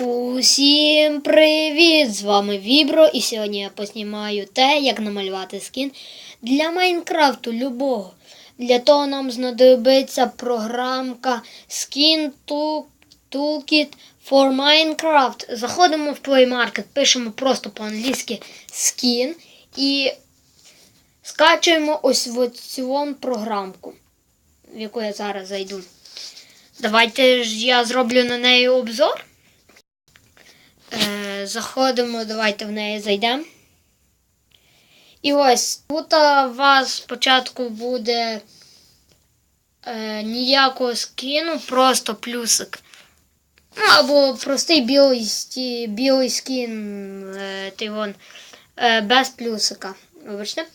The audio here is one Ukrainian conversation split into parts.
Усім привіт! З вами Вібро, і сьогодні я поснімаю те, як намалювати скін для Майнкрафту любого. Для того нам знадобиться програмка Skin Toolkit for Minecraft. Заходимо в Play Market, пишемо просто по-англійськи Skin і скачуємо ось в цю програмку, в яку я зараз зайду. Давайте ж я зроблю на неї обзор. Е, заходимо, давайте в неї зайдемо. І ось тут у вас спочатку буде е, ніякого скіну, просто плюсик. Ну, або простий білий, білий скін, е, ти вон, е, без плюсика. Вибачте.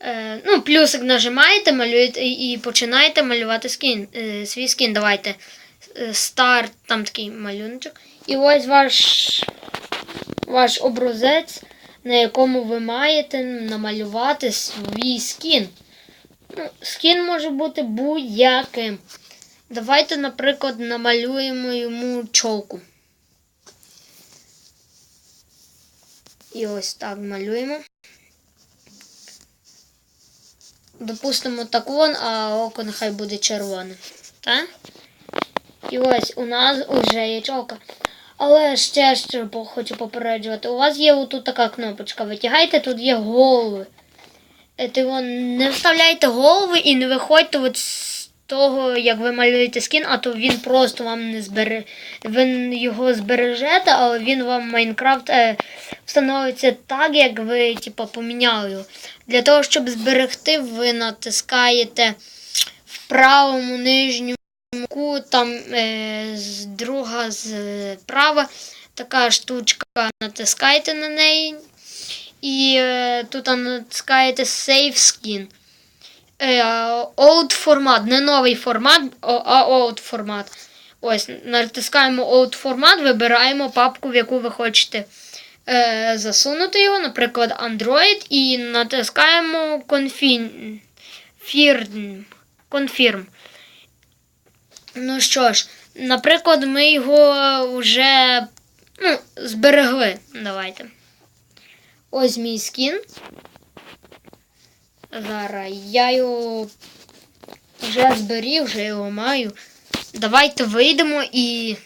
Е, ну, плюсик нажимаєте, малюєте і починаєте малювати скін, е, свій скін. Давайте. Е, Старт, там такий малюночок. І ось ваш, ваш образець, на якому ви маєте намалювати свій скін. Ну, скін може бути будь-яким. Давайте, наприклад, намалюємо йому чолку. І ось так малюємо. Допустимо так вон, а око нехай буде червоне. Так? І ось у нас вже є чолка. Але ще що хочу попереджувати. У вас є отут така кнопочка. Витягайте, тут є голови. Е, Ти вон, не вставляйте голови і не виходьте от з того, як ви малюєте скін, а то він просто вам не збере. Ви його збережете, але він вам Майнкрафт е, встановиться так, як ви типу, поміняли його. Для того, щоб зберегти, ви натискаєте в правому нижньому кутку, там е, з друга зправа така штучка, натискаєте на неї. І е, тут натискаєте Save Skin. Е, old формат, не новий формат, а old формат. Ось, натискаємо old формат, вибираємо папку, в яку ви хочете е, засунути його, наприклад, Android, і натискаємо confirm. confirm. Ну що ж, наприклад, ми його вже ну, зберегли. Давайте. Ось мій скін. Зараз я його вже зберіг, вже його маю. Давайте вийдемо і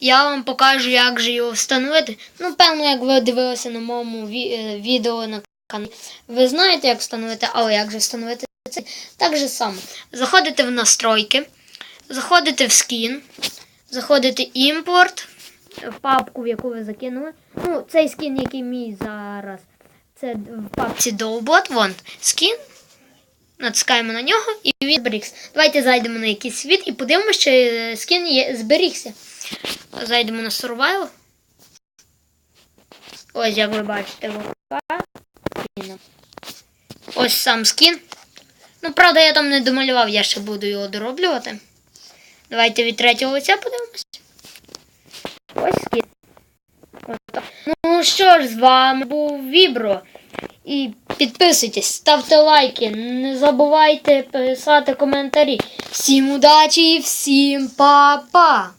я вам покажу, як же його встановити. Ну, певно, як ви дивилися на моєму е, відео на каналі. Ви знаєте, як встановити, але як же встановити це? Так же само. Заходите в настройки, заходите в скін, заходите імпорт, в папку, в яку ви закинули. Ну, цей скін, який мій зараз, це в папці Dolbot, вон скін. Натискаємо на нього і він зберігся. Давайте зайдемо на якийсь світ і подивимося, чи е, скін є, зберігся. Зайдемо на Survival. Ось, як ви бачите. Ось сам скін. Ну, правда, я там не домалював, я ще буду його дороблювати. Давайте від третього лиця подивимось. Ось. Ось. Ну що ж, з вами був Вібро. І підписуйтесь, ставте лайки, не забувайте писати коментарі. Всім удачі і всім па-па!